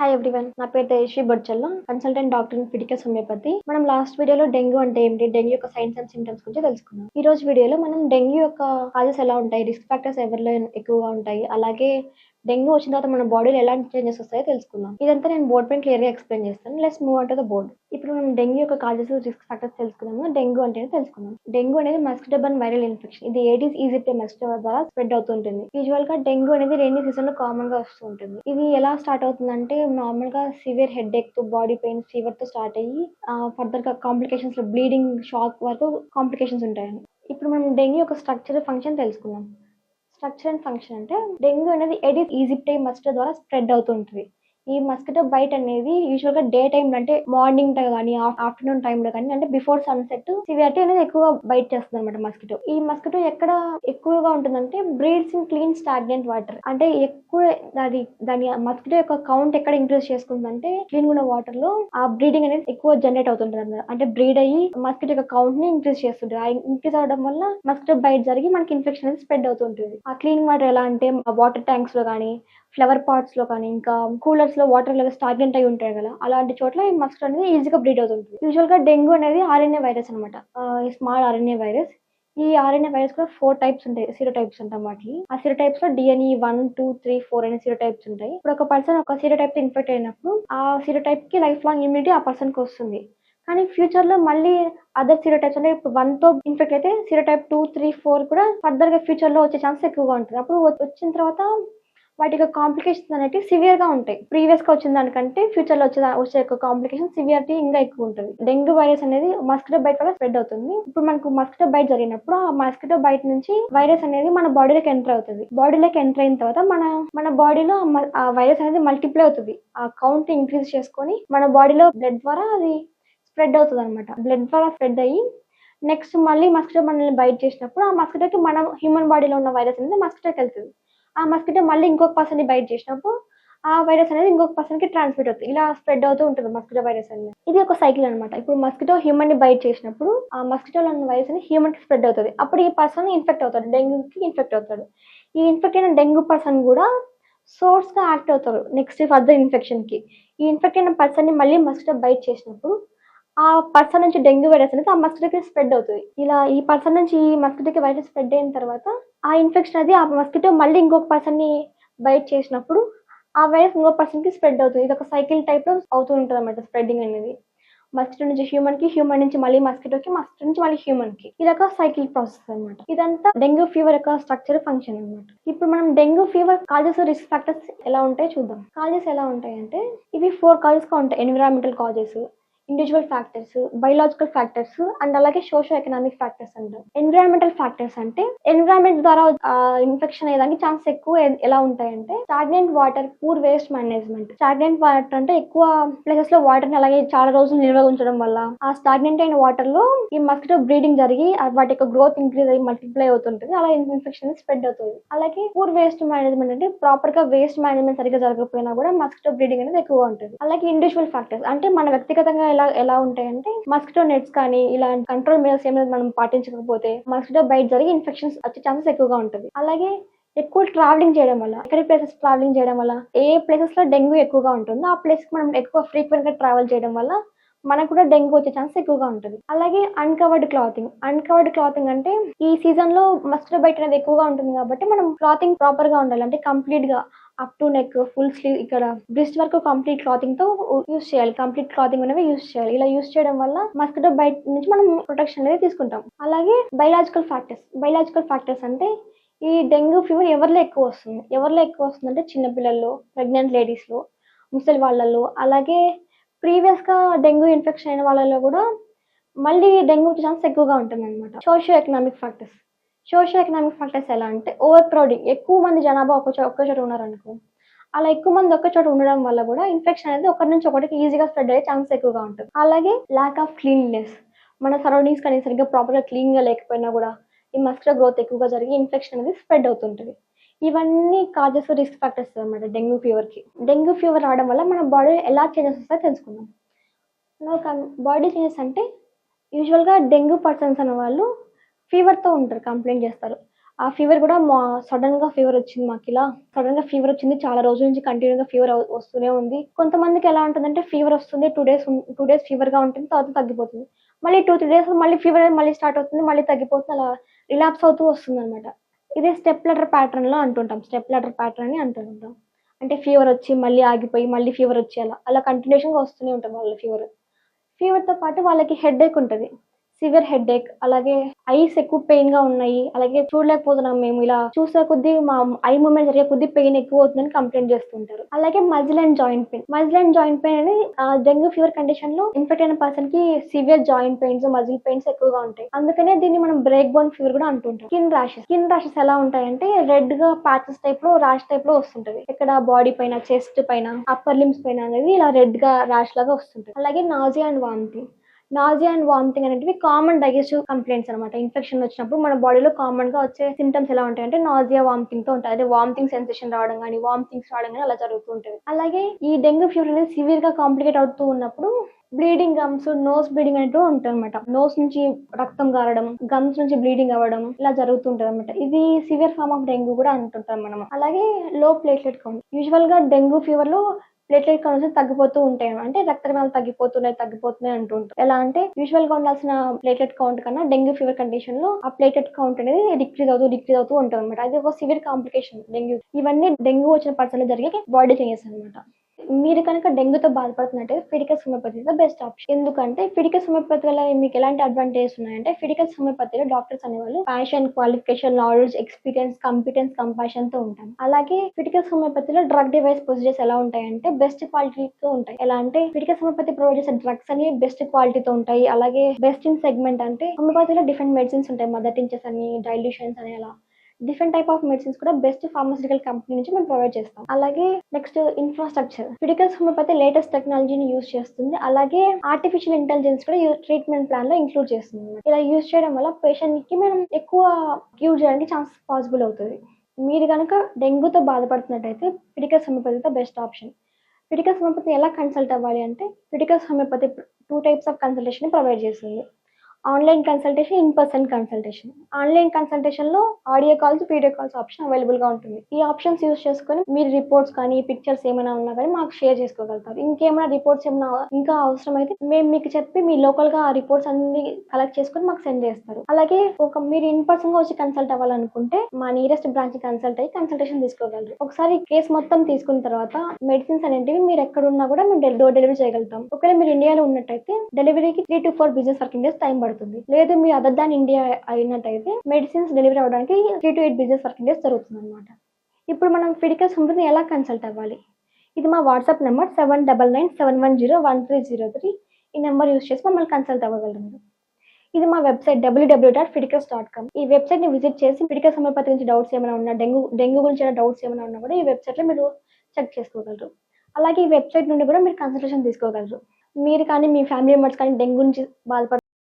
Hi everyone నా పేరు Teji Bodchalla consultant doctor in Fidicus homeopathy మనం లాస్ట్ వీడియోలో డెంగ్యూ అంటే ఏంటి డెంగ్యూ యొక్క సైన్స్ అండ్ సిమ్టమ్స్ గురించి తెలుసుకున్నాం. ఈ రోజు వీడియోలో మనం డెంగ్యూ యొక్క కాజెస్ ఎలా ఉంటాయి? రిస్క్ ఫ్యాక్టర్స్ ఎవరిలో ఎక్కువగా ఉంటాయి? అలాగే డెంగ్యూ వచ్చిన తర్వాత మన బాడీలో ఎలాంటి చేంజెస్ వస్తాయో తెలుసుకుందాం. ఇదంతా నేను బోర్డ్ పైన క్లియర్గా ఎక్స్ప్లెయిన్ చేస్తాను. లెస్ మూవ్ అంటే ద బోర్డ్. ఇప్పుడు మనం డెంగ్యూ యొక్క కాజెస్ రిస్క్ ఫ్యాక్టర్స్ తెలుసుకుందాము డెంగ్యూ అంటే తెలుసుకుందాం. డెంగ్యూ అనేది మస్కిటో బర్న్ వైరల్ ఇన్ఫెక్షన్. ఇది ఏడీస్ ఈజిప్టే మస్కిటో ద్వారా స్ప్రెడ్ అవుతుంటుంది. యూజువల్గా డెంగ్యూ అనేది రెయినీ సీజన్లో కామన్గా వస్తూ ఉంటుంది. ఇది ఎలా స్టార్ట్ అవుతుందంటే నార్మల్గా సివియర్ హెడ్ ఎక్తో బాడీ పెయిన్ ఫీవర్తో స్టార్ట్ అయ్యి ఫర్దర్గా కాంప్లికేషన్స్లో బ్లీడింగ్ షాక్ వరకు కాంప్లికేషన్స్ ఉంటాయి ఇప్పుడు మనం డెంగ్యూ యొక్క స్ట్రక్చర్ ఫంక్షన్ తెలుసుకుందాం. స్ట్రక్చర్ అండ్ ఫంక్షన్ అంటే డెంగ్యూ అనేది ఎడిస్ ఈజిప్టై మస్టర్ ద్వారా స్ప్రెడ్ అవుతుంటుంది. ఈ మస్కిటో బైట్ అనేది యూజువల్గా డే టైం అంటే మార్నింగ్ టైం కానీ ఆఫ్టర్నూన్ టైంలో కానీ అంటే బిఫోర్ సన్సెట్ సివియారిటీ అనేది ఎక్కువ బైట్ చేస్తుంది అనమాట మస్కిటో. ఈ మస్కిటో ఎక్కడ ఎక్కువగా ఉంటుందంటే breeds in clean stagnant water. అంటే ఎక్కువ దాని దాని మస్కిటో యొక్క కౌంట్ ఎక్కడ ఇంక్రీజ్ చేసుకుంటుందంటే క్లీన్ ఉన్న వాటర్లో ఆ బ్రీడింగ్ అనేది ఎక్కువ జనరేట్ అవుతుంటుంది అన్నమాట అంటే బ్రీడ్ అయ్యి మస్కిటో యొక్క కౌంట్ని ఇంక్రీజ్ చేస్తుంది ఆ ఇంక్రీజ్ అవడం వల్ల మస్కిటో బైట్ జరిగి మనకి ఇన్ఫెక్షన్ అనేది స్ప్రెడ్ అవుతుంటుంది. ఆ క్లీన్ వాటర్ ఎలా అంటే వాటర్ ట్యాంక్స్లో కానీ ఫ్లవర్ పాట్స్లో కానీ ఇంకా కూలర్స్లో వాటర్ లెవెల్ స్టాగ్నెంట్ అయి ఉంటాయి కదా అలాంటి చోట్ల ఈ మస్కిటో అనేది ఈజీగా బ్రీడ్ అవుతుంది యూజువల్గా డెంగ్యూ అనేది ఆర్ఎన్ఏ వైరస్ అనమాట స్మాల్ ఆర్ఎన్ఏ వైరస్ ఈ ఆర్ఎన్ఏ వైరస్ కూడా ఫోర్ టైప్స్ ఉంటాయి సీరో టైప్స్ ఉంటాయి వాటికి. ఆ sero టైప్స్లో DEN one two three four అనే సీరో టైప్స్ ఉంటాయి. ఇప్పుడు ఒక పర్సన్ ఒక సీరో టైప్ ఇన్ఫెక్ట్ అయినప్పుడు ఆ సీరో టైప్కి లైఫ్ లాంగ్ ఇమ్యూనిటీ ఆ పర్సన్కి వస్తుంది. కానీ ఫ్యూచర్లో మళ్ళీ అదర్ సీరో టైప్స్ అంటే ఇప్పుడు వన్తో ఇన్ఫెక్ట్ అయితే sero type two three four కూడా ఫర్దర్గా ఫ్యూచర్లో వచ్చే ఛాన్స్ ఎక్కువగా ఉంటుంది. అప్పుడు వచ్చిన తర్వాత వాటి యొక్క కాంప్లికేషన్స్ అనేవి సివియర్గా ఉంటాయి. ప్రీవియస్గా వచ్చిన దానికంటే ఫ్యూచర్లో వచ్చే వచ్చే యొక్క కాంప్లికేషన్ సివియారిటీ ఇంకా ఎక్కువ ఉంటుంది. డెంగ్యూ వైరస్ అనేది మస్కిటో బైట్ వల్ల స్ప్రెడ్ అవుతుంది. ఇప్పుడు మనకు మస్కిటో బైట్ జరిగినప్పుడు ఆ మస్కిటో బైట్ నుంచి వైరస్ అనేది మన బాడీలోకి ఎంటర్ అవుతుంది. బాడీలోకి ఎంటర్ అయిన తర్వాత మన మన బాడీలో ఆ వైరస్ అనేది మల్టిప్లై అవుతుంది. ఆ కౌంట్ ఇంక్రీజ్ చేసుకొని మన బాడీలో బ్లడ్ ద్వారా అది స్ప్రెడ్ అవుతుంది అనమాట బ్లడ్ ద్వారా స్ప్రెడ్ అయ్యి నెక్స్ట్ మళ్ళీ మస్కిటో మనల్ని బైట్ చేసినప్పుడు ఆ మస్కిటోకి మన హ్యూమన్ బాడీలో ఉన్న వైరస్ అనేది మస్కిటోకి వెళ్తుంది. ఆ మస్కిటో మళ్ళీ ఇంకొక పర్సన్ని బైట్ చేసినప్పుడు ఆ వైరస్ అనేది ఇంకొక పర్సన్కి ట్రాన్స్మిట్ అవుతుంది. ఇలా స్ప్రెడ్ అవుతూ ఉంటుంది మస్కిటో వైరస్ అనేది. ఇది ఒక సైకిల్ అనమాట ఇప్పుడు మస్కిటో హ్యూమన్ని బైట్ చేసినప్పుడు ఆ మస్కిటోలో ఉన్న వైరస్ అనేది హ్యూమన్కి స్ప్రెడ్ అవుతుంది. అప్పుడు ఈ పర్సన్ ఇన్ఫెక్ట్ అవుతాడు. డెంగ్యూకి ఇన్ఫెక్ట్ అవుతాడు. ఈ ఇన్ఫెక్ట్ అయిన డెంగ్యూ పర్సన్ కూడా సోర్స్గా యాక్ట్ అవుతారు. నెక్స్ట్ ఫర్దర్ ఇన్ఫెక్షన్కి. ఈ ఇన్ఫెక్ట్ అయిన పర్సన్ని మళ్ళీ మస్కిటో బైట్ చేసినప్పుడు ఆ పర్సన్ నుంచి డెంగ్యూ వైరస్ అనేది ఆ మస్కిటోకి స్ప్రెడ్ అవుతుంది. ఇలా ఈ పర్సన్ నుంచి ఈ మస్కిటోకి వైరస్ స్ప్రెడ్ అయిన తర్వాత ఆ ఇన్ఫెక్షన్ అది ఆ మస్కిటో మళ్ళీ ఇంకొక పర్సన్ని బైట్ చేసినప్పుడు ఆ వైరస్ ఇంకొక పర్సన్కి స్ప్రెడ్ అవుతుంది. ఇది ఒక సైకిల్ టైప్లో అవుతూ ఉంటుంది అనమాట స్ప్రెడ్డింగ్ అనేది. మస్కిటో నుంచి హ్యూమన్కి హ్యూమన్ నుంచి మళ్ళీ మస్కిటోకి మస్కిటో నుంచి మళ్ళీ హ్యూమన్కి ఇది ఒక సైకిల్ ప్రాసెస్ అన్నమాట. ఇదంతా డెంగ్యూ ఫీవర్ యొక్క స్ట్రక్చర్ ఫంక్షన్ అన్నమాట. ఇప్పుడు మనం dengue fever causes risk factors ఎలా ఉంటాయో చూద్దాం. కాజెస్ ఎలా ఉంటాయంటే ఇవి ఫోర్ కాజెస్గా ఉంటాయి. Environmental causes individual factors biological factors and అలాగే సోషో ఎకనామిక్ ఫ్యాక్టర్స్ అంటారు ఎన్విరాన్మెంటల్ ఫ్యాక్టర్స్ అంటే ఎన్విరాన్మెంట్ ద్వారా ఇన్ఫెక్షన్ అయ్యేదానికి ఛాన్స్ ఎక్కువ ఎలా ఉంటాయంటే stagnant water poor waste management stagnant water అంటే ఎక్కువ ప్లేసెస్లో వాటర్ని అలాగే చాలా రోజులు నిల్వ ఉంచడం వల్ల ఆ స్టాగ్నెంట్ అయిన వాటర్లో ఈ మస్కిటో బ్రీడింగ్ జరిగి వాటి యొక్క గ్రోత్ ఇంక్రీజ్ అయ్యి మల్టిప్లై అవుతుంటుంది అలా ఇన్ఫెక్షన్ స్ప్రెడ్ అవుతుంది. అలాగే పూర్ వేస్ట్ మేనేజ్మెంట్ అంటే ప్రాపర్గా వేస్ట్ మేనేజ్మెంట్ సరిగ్గా జరగకపోయినా కూడా మస్కిటో బ్రీడింగ్ అనేది ఎక్కువ ఉంటుంది. అలాగే ఇండివిజువల్ ఫ్యాక్టర్స్ అంటే మన వ్యక్తిగతంగా ఎలా ఎలా ఉంటాయంటే మస్కిటో నెట్స్ కానీ ఇలా కంట్రోల్ మెజర్స్ ఏమైనా మనం పాటించకపోతే మస్కిటో బైట్ జరిగి ఇన్ఫెక్షన్స్ వచ్చే ఛాన్సెస్ ఎక్కువగా ఉంటుంది. అలాగే ఎక్కువ ట్రావెలింగ్ చేయడం వల్ల ఎక్కడి ప్లేసెస్ ట్రావెలింగ్ చేయడం వల్ల ఏ ప్లేసెస్లో డెంగ్యూ ఎక్కువగా ఉంటుందో ఆ ప్లేస్కి మనం ఎక్కువ ఫ్రీక్వెంట్గా ట్రావెల్ చేయడం వల్ల మనకు కూడా డెంగ్యూ వచ్చే ఛాన్స్ ఎక్కువగా ఉంటుంది. అలాగే అన్కవర్డ్ క్లాతింగ్ అన్కవర్డ్ క్లాతింగ్ అంటే ఈ సీజన్లో మస్కిటో బైట్ అనేది ఎక్కువగా ఉంటుంది కాబట్టి మనం క్లాతింగ్ ప్రాపర్గా ఉండాలి. అంటే కంప్లీట్గా up to neck full sleeve ఇక్కడ బ్రిస్ట్ వరకు కంప్లీట్ క్లాతింగ్తో యూస్ చేయాలి. కంప్లీట్ క్లాతింగ్ అనేవి యూస్ చేయాలి. ఇలా యూస్ చేయడం వల్ల మస్కిటో బైట్ నుంచి మనం ప్రొటెక్షన్ అనేది తీసుకుంటాం. అలాగే బయలాజికల్ ఫ్యాక్టర్స్ బయలాజికల్ ఫ్యాక్టర్స్ అంటే ఈ డెంగ్యూ ఫీవర్ ఎవరిలో ఎక్కువ వస్తుంది? ఎవరిలో ఎక్కువ వస్తుంది అంటే చిన్నపిల్లల్లో ప్రెగ్నెంట్ లేడీస్లో ముసలి వాళ్ళల్లో. అలాగే ప్రీవియస్గా డెంగ్యూ ఇన్ఫెక్షన్ అయిన వాళ్ళలో కూడా మళ్ళీ డెంగ్యూ ఛాన్స్ ఎక్కువగా ఉంటుంది అనమాట socio economic factors social economic factors ఎలా అంటే ఓవర్ క్రౌడింగ్. ఎక్కువ మంది జనాభా ఒక చో ఒక్క చోట ఉన్నారనుకో అలా ఎక్కువ మంది ఒక్క చోట ఉండడం వల్ల కూడా ఇన్ఫెక్షన్ అనేది ఒకరి నుంచి ఒకటికి ఈజీగా స్ప్రెడ్ అయ్యే ఛాన్స్ ఎక్కువగా ఉంటుంది అలాగే ల్యాక్ ఆఫ్ క్లీన్లీనెస్ మన సరౌండింగ్స్ కానీ సరిగ్గా ప్రాపర్గా క్లీన్గా లేకపోయినా కూడా ఈ మస్కిటో గ్రోత్ ఎక్కువగా జరిగి ఇన్ఫెక్షన్ అనేది స్ప్రెడ్ అవుతుంటుంది. ఇవన్నీ కాజెస్ రిస్క్ ఫ్యాక్టర్స్ అనమాట డెంగ్యూ ఫీవర్కి డెంగ్యూ ఫీవర్ రావడం వల్ల మన బాడీ ఎలా చేంజెస్ వస్తాయో తెలుసుకుందాం. బాడీ చేంజెస్ అంటే యూజువల్గా డెంగ్యూ పర్సన్స్ అనే వాళ్ళు ఫీవర్తో ఉంటారు కంప్లైంట్ చేస్తారు ఆ ఫీవర్ కూడా మా సడన్‌గా ఫీవర్ వచ్చింది మాకు ఇలా సడన్‌గా ఫీవర్ వచ్చింది. చాలా రోజుల నుంచి కంటిన్యూ‌గా ఫీవర్ వస్తూనే ఉంది. కొంతమందికి ఎలా ఉంటుందంటే ఫీవర్ వస్తుంది. టూ డేస్ టూ డేస్ ఫీవర్‌గా ఉంటుంది. తర్వాత తగ్గిపోతుంది. మళ్ళీ 2, 3 డేస్ మళ్ళీ ఫీవర్ మళ్ళీ స్టార్ట్ అవుతుంది. మళ్ళీ తగ్గిపోతుంది. అలా రిలాప్స్ అవుతూ వస్తుందనమాట. ఇదే స్టెప్ లెటర్ ప్యాటర్న్‌లో అంటుంటాం. స్టెప్ లెటర్ ప్యాటర్న్ అని అంటుంటాం అంటే ఫీవర్ వచ్చి మళ్ళీ ఆగిపోయి మళ్ళీ ఫీవర్ వచ్చి అలా. అలా కంటిన్యూషన్‌గా వస్తూనే ఉంటుంది వాళ్ళ ఫీవర్. ఫీవర్‌తో పాటు వాళ్ళకి హెడేక్ ఉంటుంది సివియర్ హెడేక్ అలాగే ఐస్ ఎక్కువ పెయిన్గా ఉన్నాయి. అలాగే చూడలేకపోతున్నాం మేము ఇలా చూసే కొద్దీ మా ఐ మూమెంట్ జరిగే కొద్దీ పెయిన్ ఎక్కువ అవుతుందని కంప్లైంట్ చేస్తుంటారు. అలాగే muscle and joint pain. Muscle and joint pain అనేది డెంగ్యూ ఫీవర్ కండిషన్‌లో ఇన్ఫెక్ట్ అయిన పర్సన్కి severe joint pains, muscle pains ఎక్కువగా ఉంటాయి. అందుకనే దీన్ని మనం బ్రేక్ బోన్ ఫీవర్ కూడా అంటుంటాం. Skin rashes. స్కిన్ ర్యాషెస్ ఎలా ఉంటాయంటే రెడ్గా ప్యాచెస్ టైప్‌లో ర్యాష్ టైప్‌లో వస్తుంటది. ఇక్కడ బాడీ పైన, చెస్ట్ పైన, అప్పర్ లిమ్స్ పైన అనేది ఇలా రెడ్గా ర్యాష్ లాగా వస్తుంటది. అలాగే నాజియా అండ్ వాంతి నాజియా అండ్ వామిటింగ్ అనేటివి కామన్ డైజెస్టివ్ కంప్లైంట్స్ అనమాట. ఇన్ఫెక్షన్ వచ్చినప్పుడు మన బాడీలో కామన్‌గా వచ్చే సిమ్టమ్స్ ఎలా ఉంటాయంటే నాజియా, వామిటింగ్‌తో ఉంటాయి. అదే వామిటింగ్ సెన్సేషన్ రావడం కానీ వామిటింగ్స్ రావడం కానీ అలా జరుగుతూ ఉంటుంది అలాగే ఈ డెంగ్యూ ఫీవర్ అనేది సివియర్‌గా కాంప్లికేట్ అవుతూ ఉన్నప్పుడు బ్లీడింగ్ గమ్స్, నోస్ బ్లీడింగ్ అంటూ ఉంటదనమాట. నోస్ నుంచి రక్తం గారడం, గమ్స్ నుంచి బ్లీడింగ్ అవ్వడం ఇలా జరుగుతూ అనమాట ఇది సివియర్ ఫార్మ్ ఆఫ్ డెంగ్యూ కూడా అంటుంటాం మనం. అలాగే లో ప్లేట్లెట్ కౌంట్. యూజువల్‌గా డెంగ్యూ ఫీవర్‌లో ప్లేట్లెట్ కౌంట్స్ తగ్గిపోతూ ఉంటాయి. అంటే రక్త కణాలు తగ్గిపోతున్నాయి, తగ్గిపోతున్నాయి అంటుంటారు ఎలా అంటే యూజువల్‌గా ఉండాల్సిన ప్లేట్లెట్ కౌంట్ కన్నా డెంగ్యూ ఫీవర్ కండిషన్లో ఆ ప్లేట్లెట్ కౌంట్ అనేది డిక్రీజ్ అవుతూ, డిక్రీజ్ అవుతూ ఉంటదనమాట. అది ఒక సివియర్ కాంప్లికేషన్ డెంగ్యూ. ఇవన్నీ డెంగ్యూ వచ్చిన పర్సన్ జరిగే బాడీ చేంజెస్ అనమాట. మీరు కనుక డెంగ్యూతో బాధపడుతున్నట్టయితే Fidicus homeopathy is the best option. ఎందుకంటే ఫిడికస్ హోమియోపతి వల్ల మీకు ఎలాంటి అడ్వాంటేజెస్ ఉన్నాయంటే ఫిడికస్ హోమియోపతిలో డాక్టర్స్ అనేవాళ్ళు passion, qualification, knowledge, experience, competence, కంపాషన్‌తో ఉంటారు. అలాగే ఫిడికస్ హోమియోపతిలో డ్రగ్ డివైస్ ప్రొసీజర్స్ ఎలా ఉంటాయంటే బెస్ట్ క్వాలిటీతో ఉంటాయి. ఎలా అంటే ఫిడికస్ హోమియోపతి ప్రొవైడ్ చేసే డ్రగ్స్ అని బెస్ట్ క్వాలిటీతో ఉంటాయి. అలాగే బెస్ట్ ఇన్ సెగ్మెంట్ అంటే హోమియోపతిలో డిఫరెంట్ మెడిసిన్స్ ఉంటాయి. మదర్ టించెస్ అని, డైల్యూషన్స్ అని అలా. డిఫరెంట్ టైప్ ఆఫ్ మెడిసిన్స్ కూడా బెస్ట్ ఫార్మాస్యూటికల్ కంపెనీ నుంచి మేము ప్రొవైడ్ చేస్తాం. అలాగే next infrastructure. Fidicus homeopathy latest టెక్నాలజీని యూజ్ చేస్తుంది. అలాగే ఆర్టిఫిషియల్ ఇంటెలిజెన్స్ కూడా ట్రీట్మెంట్ ట్రీట్మెంట్ ప్లాన్‌లో ఇంక్లూడ్ చేస్తుంది. ఇలా యూజ్ చేయడం వల్ల పేషెంట్కి మనం ఎక్కువ క్యూర్ చేయడానికి ఛాన్స్ పాసిబుల్ అవుతుంది మీరు కనుక డెంగ్యూతో బాధపడుతున్నట్టయితే ఫిడికస్ హోమియోపతితో బెస్ట్ ఆప్షన్. ఫిడికస్ హోమియోపతిని ఎలా కన్సల్ట్ అవ్వాలి అంటే Fidicus homeopathy two types of consultation provide చేస్తుంది. Online consultation, in person consultation. Online కన్సల్టేషన్‌లో audio calls, video calls option అవైలబుల్‌గా ఉంటుంది. ఈ ఆప్షన్స్ యూజ్ చేసుకొని మీరు రిపోర్ట్స్ కానీ, పిక్చర్స్ ఏమైనా ఉన్నా కానీ మాకు షేర్ చేసుకోగలుగుతారు. ఇంకేమైనా రిపోర్ట్స్ ఏమైనా ఇంకా అవసరమైతే మేము మీకు చెప్పి మీ లోకల్‌గా ఆ రిపోర్ట్స్ అన్ని కలెక్ట్ చేసుకొని మాకు సెండ్ చేస్తారు. అలాగే ఒక మీరు ఇన్ పర్సన్‌గా వచ్చి కన్సల్ట్ అవ్వాలనుకుంటే మా నియరెస్ట్ బ్రాంచ్‌కి కన్సల్ట్ అయ్యి కన్సల్టేషన్ తీసుకోగలరు. ఒకసారి కేస్ మొత్తం తీసుకున్న తర్వాత మెడిసిన్స్ అనేటివి మీరు ఎక్కడున్నా కూడా మేము డె డోర్ డెలివరీ చేయగలుగుతాం. ఒకవేళ మీరు ఇండియాలో ఉన్నట్టయితే డెలివరీకి 3-4 బిజినెస్ వర్కింగ్ డేస్ టైం పడుతుంది. లేదు మీరు అదర్ దాన్ ఇండియా అయినట్టయితే మెడిసిన్స్ డెలివరీ అవ్వడానికి 3-8 బిజినెస్ వర్కింగ్ డేస్ జరుగుతుందనమాట. ఇప్పుడు మనం ఫిడికల్ హోమియోపతిని ఎలా కన్సల్ట్ అవ్వాలి? ఇది మా WhatsApp number seven double nine seven one zero one five zero three ఈ నెంబర్ యూజ్ చేసి మమ్మల్ని కన్సల్ట్ అవ్వగలరు మీరు. ఇది మా వెబ్‌సైట్ www.fidicus.com. ఈ వెబ్సైట్ని విజిట్ చేసి ఫిడికస్ హోమియోపతి నుంచి డౌట్స్ ఏమైనా ఉన్నా, డెంగ్యూ డెంగ్యూ గురించి డౌట్స్ ఏమైనా ఉన్నా కూడా ఈ వెబ్‌సైట్‌లో మీరు చెక్ చేసుకోగలరు. అలాగే ఈ వెబ్‌సైట్ నుండి కూడా మీరు కన్సల్టేషన్ తీసుకోగలరు. మీరు కానీ, మీ ఫ్యామిలీ మెంబర్స్ కానీ డెంగ్యూ నుంచి బాధపడుతున్న